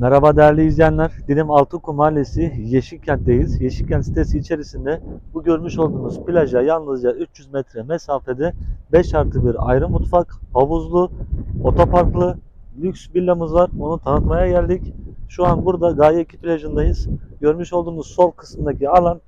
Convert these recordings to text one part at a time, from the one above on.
Merhaba değerli izleyenler. Dilim Altıkum Mahallesi Yeşilkent'teyiz. Yeşilkent sitesi içerisinde bu görmüş olduğunuz plaja yalnızca 300 metre mesafede 5 artı bir ayrı mutfak, havuzlu, otoparklı, lüks villamız var. Onu tanıtmaya geldik. Şu an burada Gaye 2 plajındayız. Görmüş olduğunuz sol kısımdaki alan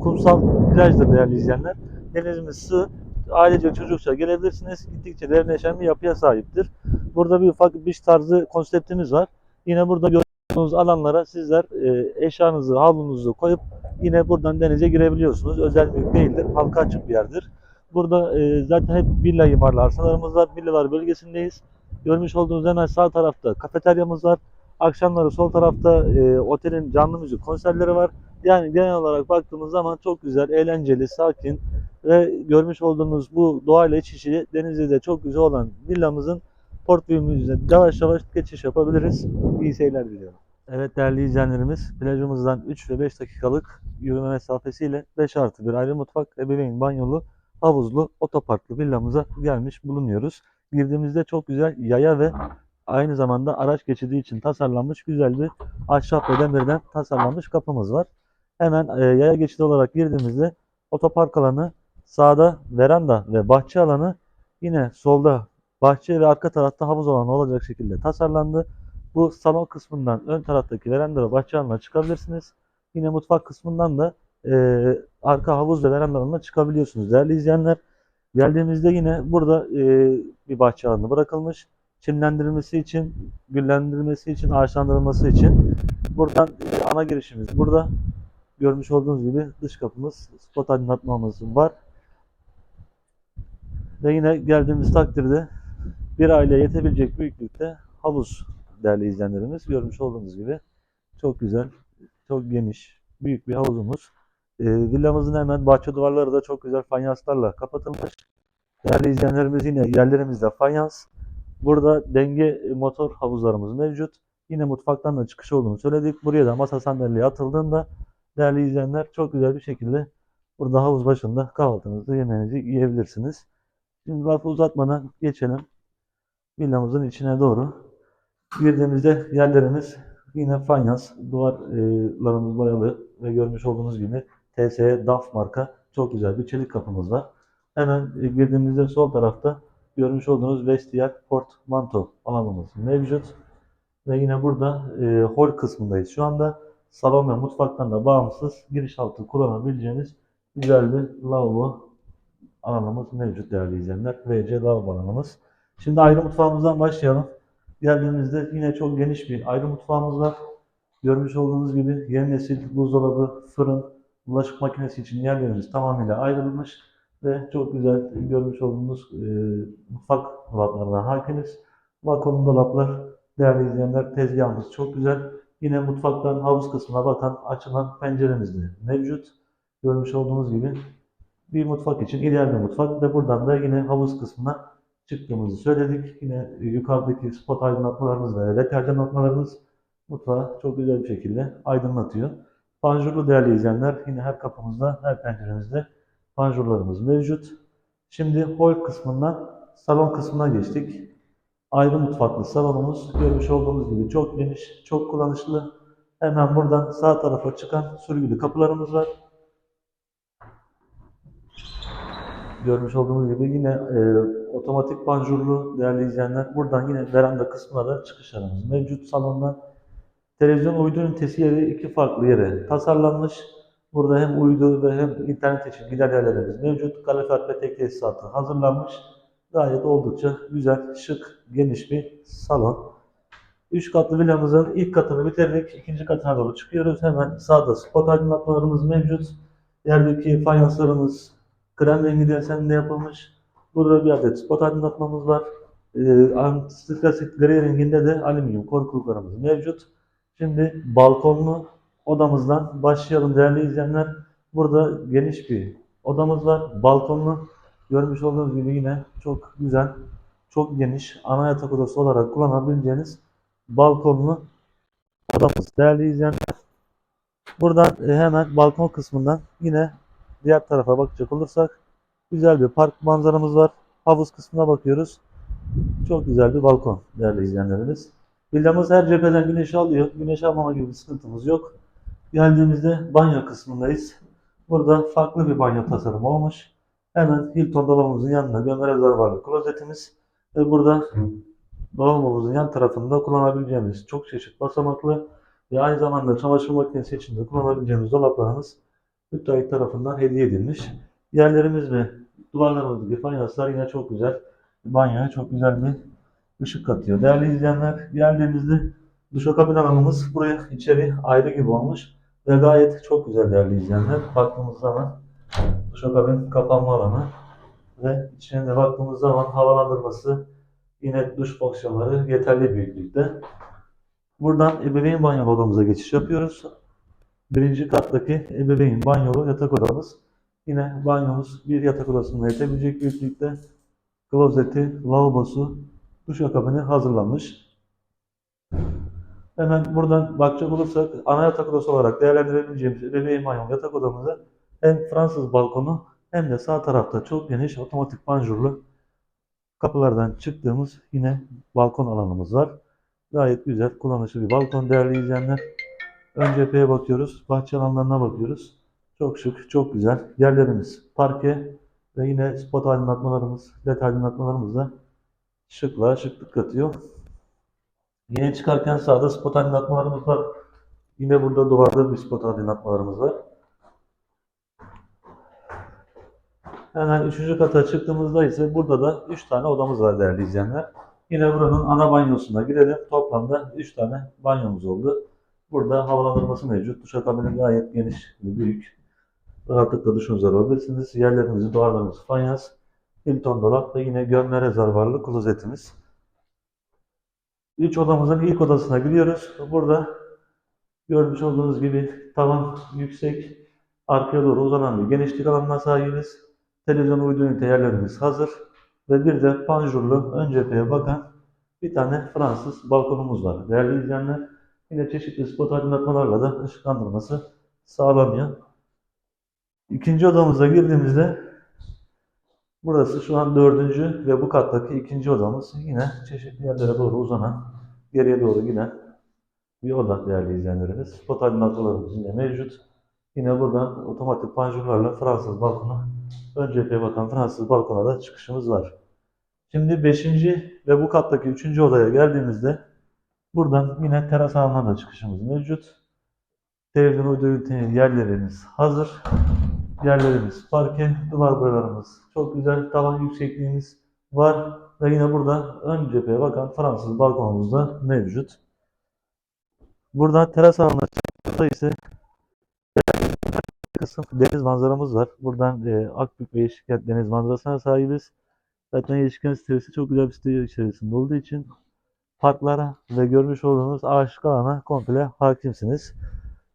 kumsal plajdır değerli izleyenler. Denizimiz sığ. Ailece çocukça gelebilirsiniz. Gittikçe derinleşen bir yapıya sahiptir. Burada bir ufak beach tarzı konseptimiz var. Yine burada gördüğünüz alanlara sizler e, eşyanızı, havlunuzu koyup yine buradan denize girebiliyorsunuz. Özel mülk değildir. Halka açık bir yerdir. Burada e, zaten hep villa imarlı arsalarımız var. Villalar bölgesindeyiz. Görmüş olduğunuz hemen sağ tarafta kafeteryamız var. Akşamları sol tarafta e, otelin canlı müzik konserleri var. Yani genel olarak baktığımız zaman çok güzel, eğlenceli, sakin ve görmüş olduğunuz bu doğayla iç içe denizde de çok güzel olan villamızın portföyümüzde yavaş yavaş geçiş yapabiliriz. İyi seyirler diliyorum. Evet değerli izleyenlerimiz plajımızdan 3 ve 5 dakikalık yürüme mesafesiyle 5 artı bir ayrı mutfak, ebeveyn banyolu, havuzlu, otoparklı villamıza gelmiş bulunuyoruz. Girdiğimizde çok güzel yaya ve aynı zamanda araç geçidi için tasarlanmış güzel bir ahşap ve demirden tasarlanmış kapımız var. Hemen e, yaya geçidi olarak girdiğimizde otopark alanı, sağda veranda ve bahçe alanı, yine solda bahçe ve arka tarafta havuz alanı olacak şekilde tasarlandı. Bu salon kısmından ön taraftaki veranda ve bahçe alanına çıkabilirsiniz. Yine mutfak kısmından da e, arka havuz ve veranda alanına çıkabiliyorsunuz. Değerli izleyenler, geldiğimizde yine burada e, bir bahçe alanı bırakılmış. Çimlendirilmesi için, güllendirilmesi için, ağaçlandırılması için. Buradan e, ana girişimiz burada. Görmüş olduğunuz gibi dış kapımız, spot aydınlatmamız var. Ve yine geldiğimiz takdirde bir aile yetebilecek büyüklükte havuz değerli izleyenlerimiz. Görmüş olduğunuz gibi çok güzel, çok geniş, büyük bir havuzumuz. Ee, villamızın hemen bahçe duvarları da çok güzel fayanslarla kapatılmış. Değerli izleyenlerimiz yine yerlerimizde fayans. Burada denge motor havuzlarımız mevcut. Yine mutfaktan da çıkış olduğunu söyledik. Buraya da masa sandalye atıldığında değerli izleyenler çok güzel bir şekilde burada havuz başında kahvaltınızı, yemeğinizi yiyebilirsiniz. Şimdi lafı uzatmadan geçelim villamızın içine doğru. Girdiğimizde yerlerimiz yine fayans, duvarlarımız boyalı ve görmüş olduğunuz gibi TSE DAF marka çok güzel bir çelik kapımız var. Hemen e, girdiğimizde sol tarafta görmüş olduğunuz vestiyer portmanto alanımız mevcut. Ve yine burada e, hol kısmındayız. Şu anda salon ve mutfaktan da bağımsız giriş altı kullanabileceğiniz güzel bir lavabo alanımız mevcut değerli izleyenler. VC lavabo alanımız. Şimdi ayrı mutfağımızdan başlayalım. Geldiğimizde yine çok geniş bir ayrı mutfağımız var. Görmüş olduğunuz gibi yeni nesil buzdolabı, fırın, bulaşık makinesi için yerlerimiz tamamıyla ayrılmış ve çok güzel görmüş olduğunuz e, mutfak dolaplarına hakimiz. Vakumlu dolaplar, değerli izleyenler tezgahımız çok güzel. Yine mutfaktan havuz kısmına bakan açılan penceremiz de mevcut. Görmüş olduğunuz gibi bir mutfak için ideal bir mutfak ve buradan da yine havuz kısmına çıktığımızı söyledik. Yine yukarıdaki spot aydınlatmalarımız ve led aydınlatmalarımız mutfağı çok güzel bir şekilde aydınlatıyor. Panjurlu değerli izleyenler yine her kapımızda, her penceremizde panjurlarımız mevcut. Şimdi hol kısmından salon kısmına geçtik. Ayrı mutfaklı salonumuz görmüş olduğunuz gibi çok geniş, çok kullanışlı. Hemen buradan sağ tarafa çıkan sürgülü kapılarımız var. Görmüş olduğunuz gibi yine e, otomatik panjurlu değerli izleyenler. Buradan yine veranda kısmına da çıkış alanımız mevcut salondan. Televizyon uydu ünitesi yeri iki farklı yere tasarlanmış. Burada hem uydu ve hem internet için gider yerlerimiz mevcut. Kalorifer ve tek tesisatı hazırlanmış. Gayet oldukça güzel, şık, geniş bir salon. Üç katlı villamızın ilk katını bitirdik. İkinci katına doğru çıkıyoruz. Hemen sağda spot aydınlatmalarımız mevcut. Yerdeki fayanslarımız krem rengi deseninde yapılmış. Burada bir adet spot aydınlatmamız var. Ee, antiklasit gri renginde de alüminyum korkuluklarımız mevcut. Şimdi balkonlu odamızdan başlayalım değerli izleyenler. Burada geniş bir odamız var. Balkonlu görmüş olduğunuz gibi yine çok güzel, çok geniş ana yatak odası olarak kullanabileceğiniz balkonlu odamız. Değerli izleyenler buradan e, hemen balkon kısmından yine diğer tarafa bakacak olursak güzel bir park manzaramız var. Havuz kısmına bakıyoruz. Çok güzel bir balkon değerli izleyenlerimiz. Villamız her cepheden güneş alıyor. Güneş almama gibi bir sıkıntımız yok. Geldiğimizde banyo kısmındayız. Burada farklı bir banyo tasarımı olmuş. Hemen Hilton dolabımızın yanında gömme rezervuarlı klozetimiz ve burada dolabımızın yan tarafında kullanabileceğimiz çok çeşit basamaklı ve aynı zamanda çamaşır makinesi için de kullanabileceğimiz dolaplarımız müteahhit tarafından hediye edilmiş. Yerlerimiz ve duvarlarımızdaki fayanslar yine çok güzel. Banyoya çok güzel bir ışık katıyor. Değerli izleyenler geldiğimizde duşakabin alanımız buraya içeri ayrı gibi olmuş ve gayet çok güzel değerli izleyenler. Baktığımız zaman duşakabin kapanma alanı ve içine baktığımız zaman havalandırması yine duş fonksiyonları yeterli büyüklükte. Buradan ebeveyn banyo odamıza geçiş yapıyoruz. Birinci kattaki ebeveyn banyolu yatak odamız. Yine banyomuz bir yatak odasında yetebilecek büyüklükte. Klozeti, lavabosu, duşakabini hazırlanmış. Hemen buradan bakacak olursak ana yatak odası olarak değerlendirebileceğimiz ebeveyn banyolu yatak odamızda hem Fransız balkonu hem de sağ tarafta çok geniş otomatik panjurlu kapılardan çıktığımız yine balkon alanımız var. Gayet güzel, kullanışlı bir balkon değerli izleyenler. Ön cepheye bakıyoruz, bahçe alanlarına bakıyoruz. Çok şık, çok güzel. Yerlerimiz parke ve yine spot aydınlatmalarımız, led aydınlatmalarımız da şıklığa şıklık katıyor. Yine çıkarken sağda spot aydınlatmalarımız var. Yine burada duvarda bir spot aydınlatmalarımız var. Hemen üçüncü kata çıktığımızda ise burada da 3 tane odamız var değerli izleyenler. Yine buranın ana banyosuna girelim. Toplamda 3 tane banyomuz oldu. Burada havalandırması mevcut. Duşakabini gayet geniş büyük. Rahatlıkla duşunuzu alabilirsiniz. Yerlerimizi, duvarlarımız fayans. Hilton dolap ve yine gömme rezervuarlı klozetimiz. Üç odamızın ilk odasına gidiyoruz. Burada görmüş olduğunuz gibi tavan yüksek, arkaya doğru uzanan bir genişlik alanına sahibiz. Televizyon uydu ünite yerlerimiz hazır. Ve bir de panjurlu ön cepheye bakan bir tane Fransız balkonumuz var. Değerli izleyenler yine çeşitli spot aydınlatmalarla da ışıklandırması sağlanıyor. İkinci odamıza girdiğimizde burası şu an dördüncü ve bu kattaki ikinci odamız. Yine çeşitli yerlere doğru uzanan, geriye doğru giden bir oda değerli izleyenlerimiz. Spot aydınlatmalarımız yine mevcut. Yine buradan otomatik panjurlarla Fransız balkonu ön cepheye bakan Fransız balkona da çıkışımız var. Şimdi 5. ve bu kattaki 3. odaya geldiğimizde buradan yine teras alanına da çıkışımız mevcut. Uydu ünitenin yerlerimiz hazır. Yerlerimiz parke, duvar boyalarımız çok güzel. Tavan yüksekliğimiz var. Ve yine burada ön cepheye bakan Fransız balkonumuz da mevcut. Buradan teras alanına çıktığımızda ise kısım deniz manzaramız var. Buradan e, Akbük ve Yeşilkent deniz manzarasına sahibiz. Zaten Yeşilkent sitesi çok güzel bir site içerisinde olduğu için parklara ve görmüş olduğunuz ağaçlık alana komple hakimsiniz.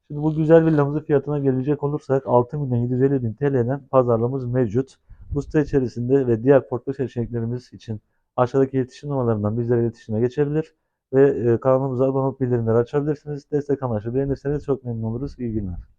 Şimdi bu güzel villamızın fiyatına gelecek olursak 6 milyon 750 bin TL'den pazarlığımız mevcut. Bu site içerisinde ve diğer portföy seçeneklerimiz için aşağıdaki iletişim numaralarından bizlere iletişime geçebilir ve e, kanalımıza abone olup bildirimleri açabilirsiniz. Destek amaçlı beğenirseniz çok memnun oluruz. İyi günler.